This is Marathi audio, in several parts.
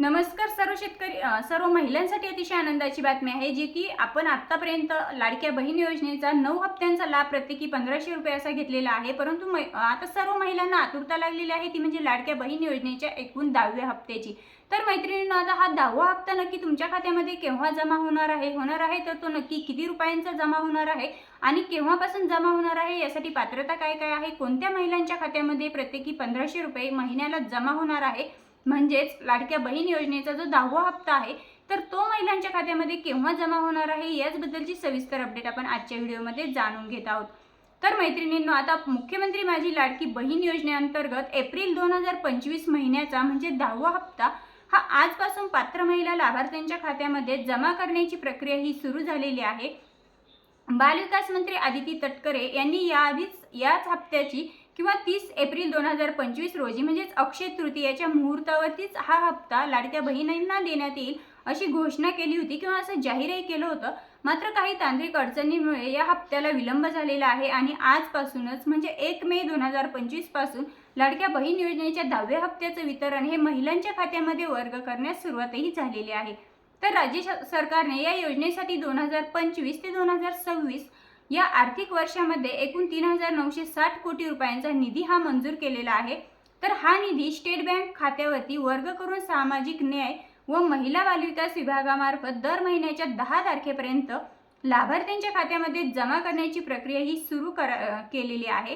नमस्कार सर्व शेतकरी सर्व महिलांसाठी अतिशय आनंदाची बातमी आहे जी की आपण आतापर्यंत लाडक्या बहीण योजनेचा नऊ हप्त्यांचा लाभ प्रत्येकी पंधराशे रुपये असा घेतलेला आहे परंतु मै- आता सर्व महिलांना आतुरता लागलेली आहे ती म्हणजे लाडक्या बहीण योजनेच्या एकूण दहाव्या हप्त्याची. तर मैत्रिणींनो आता हा दहावा हप्ता नक्की तुमच्या खात्यामध्ये केव्हा जमा होणार आहे? होणार आहे तर तो नक्की किती रुपयांचा जमा होणार आहे? आणि केव्हापासून जमा होणार आहे? यासाठी पात्रता काय काय आहे? कोणत्या महिलांच्या खात्यामध्ये प्रत्येकी पंधराशे रुपये महिन्याला जमा होणार आहे? म्हणजेच लाडक्या बहीण योजनेचा जो दहावा हप्ता आहे तर तो महिलांच्या खात्यामध्ये केव्हा जमा होणार आहे याचबद्दलची सविस्तर अपडेट आपण आजच्या व्हिडिओमध्ये जाणून घेत आहोत. तर मैत्रिणींनो आता मुख्यमंत्री माझी लाडकी बहीण योजनेअंतर्गत एप्रिल दोन हजार पंचवीस महिन्याचा म्हणजे दहावा हप्ता हा आजपासून पात्र महिला लाभार्थ्यांच्या खात्यामध्ये जमा करण्याची प्रक्रिया ही सुरू झालेली आहे. बालविकास मंत्री आदिती तटकरे यांनी याआधीच याच हप्त्याची किंवा तीस एप्रिल दोन हजार पंचवीस रोजी म्हणजेच अक्षय तृतीयाच्या मुहूर्तावरतीच हा हप्ता लाडक्या बहिणींना देण्यात येईल अशी घोषणा केली होती किंवा असं जाहीरही केलं होतं. मात्र काही तांत्रिक अडचणीमुळे या हप्त्याला विलंब झालेला आहे आणि आजपासूनच म्हणजे एक मे दोन हजार पंचवीसपासून लाडक्या बहीण योजनेच्या दहाव्या हप्त्याचं वितरण हे महिलांच्या खात्यामध्ये वर्ग करण्यास सुरुवातही झालेली आहे. तर राज्य सरकारने या योजनेसाठी दोन हजार पंचवीस ते दोन हजार सव्वीस या आर्थिक वर्षामध्ये एकूण तीन हजार नऊशे साठ कोटी रुपयांचा निधी हा मंजूर केलेला आहे. तर हा निधी स्टेट बँक खात्यावरती वर्ग करून सामाजिक न्याय व महिला बालविकास विभागामार्फत दर महिन्याच्या दहा तारखेपर्यंत लाभार्थ्यांच्या खात्यामध्ये जमा करण्याची प्रक्रिया ही सुरू करा केलेली आहे.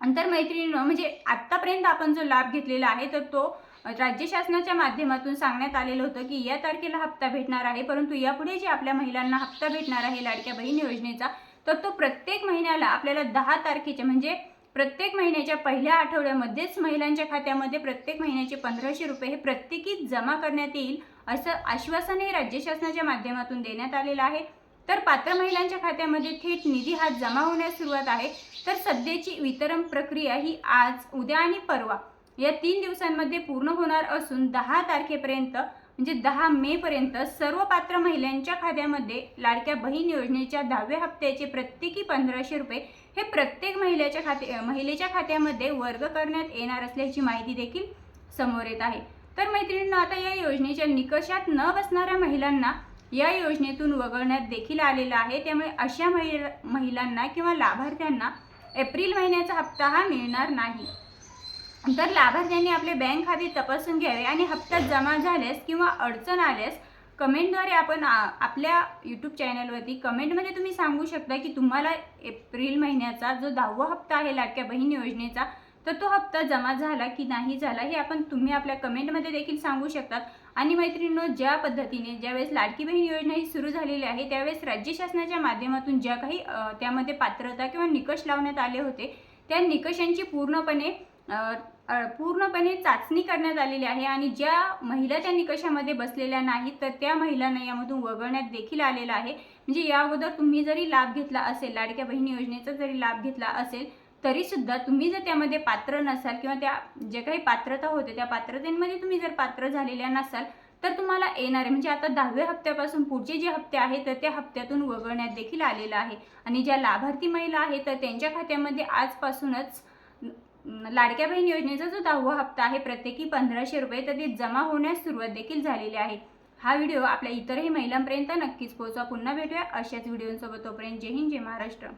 अंतर मैत्रिणी म्हणजे आत्तापर्यंत आपण जो लाभ घेतलेला आहे तर तो राज्य शासनाच्या माध्यमातून सांगण्यात आलेलं होतं की या तारखेला हप्ता भेटणार आहे परंतु यापुढे जे आपल्या महिलांना हप्ता भेटणार आहे लाडक्या बहीण योजनेचा तर तो प्रत्येक महिन्याला आपल्याला दहा तारखेच्या म्हणजे प्रत्येक महिन्याच्या पहिल्या आठवड्यामध्येच महिलांच्या खात्यामध्ये प्रत्येक महिन्याचे पंधराशे रुपये हे प्रत्येकी जमा करण्यात येईल असं आश्वासनही राज्य शासनाच्या माध्यमातून देण्यात आलेलं आहे. तर पात्र महिलांच्या खात्यामध्ये थेट निधी हा जमा होण्यास सुरुवात आहे तर सध्याची वितरण प्रक्रिया ही आज उद्या आणि परवा या तीन दिवसांमध्ये पूर्ण होणार असून दहा तारखेपर्यंत म्हणजे दहा मेपर्यंत सर्व पात्र महिलांच्या खात्यामध्ये लाडक्या बहीण योजनेच्या दहाव्या हप्त्याचे प्रत्येकी पंधराशे रुपये हे प्रत्येक महिलेच्या खाते महिलेच्या खात्यामध्ये वर्ग करण्यात येणार असल्याची माहिती देखील समोर येत आहे. तर मैत्रिणींना आता या योजनेच्या निकषात न बसणाऱ्या महिलांना या योजनेतून वगळण्यात देखील आलेलं आहे. त्यामुळे अशा महिला महिलांना किंवा लाभार्थ्यांना एप्रिल महिन्याचा हप्ता हा मिळणार नाही. तर लाभार्थ्यांनी आपले बँक खाते तपासून घ्यावे आणि हप्ता जमा झाल्यास किंवा अडचण आल्यास कमेंटद्वारे आपण आपल्या यूट्यूब चॅनलवरती कमेंटमध्ये तुम्ही सांगू शकता की तुम्हाला एप्रिल महिन्याचा जो दहावा हप्ता आहे लाडक्या बहीण योजनेचा तर तो हप्ता जमा झाला की नाही झाला हे आपण तुम्ही आपल्या कमेंटमध्ये देखील सांगू शकतात आणि मैत्रिणींनो ज्या पद्धतीने ज्यावेळेस लाडकी बहीण योजना ही सुरू झालेली आहे त्यावेळेस राज्य शासनाच्या माध्यमातून ज्या काही त्यामध्ये पात्रता किंवा निकष लावण्यात आले होते त्या निकषांची पूर्णपणे पूर्णपणे चाचणी करण्यात आलेली आहे आणि ज्या महिला त्या निकषामध्ये बसलेल्या नाहीत तर त्या महिलांना यामधून वगळण्यात देखील आलेलं आहे. म्हणजे या अगोदर तुम्ही जरी लाभ घेतला असेल लाडक्या बहिणी योजनेचा जरी लाभ घेतला असेल तरी सुद्धा तुम्ही जर त्यामध्ये पात्र नसाल किंवा त्या जे काही पात्रता होते त्या पात्रतेमध्ये तुम्ही जर पात्र झालेल्या नसाल तर तुम्हाला येणार आहे. म्हणजे आता दहाव्या हप्त्यापासून पुढचे जे हप्ते आहेत तर त्या हप्त्यातून वगळण्यात देखील आलेलं आहे. आणि ज्या लाभार्थी महिला आहेत तर त्यांच्या खात्यामध्ये आजपासूनच लाडक्या बहीण योजनेचा जो दहावा हप्ता आहे प्रत्येकी पंधराशे रुपये तर ते जमा होण्यास सुरुवात देखील झालेली आहे. हा व्हिडिओ आपल्या इतरही महिलांपर्यंत नक्कीच पोहोचवा. पुन्हा भेटूया अशाच व्हिडिओसोबत. तोपर्यंत जय हिंद जय महाराष्ट्र.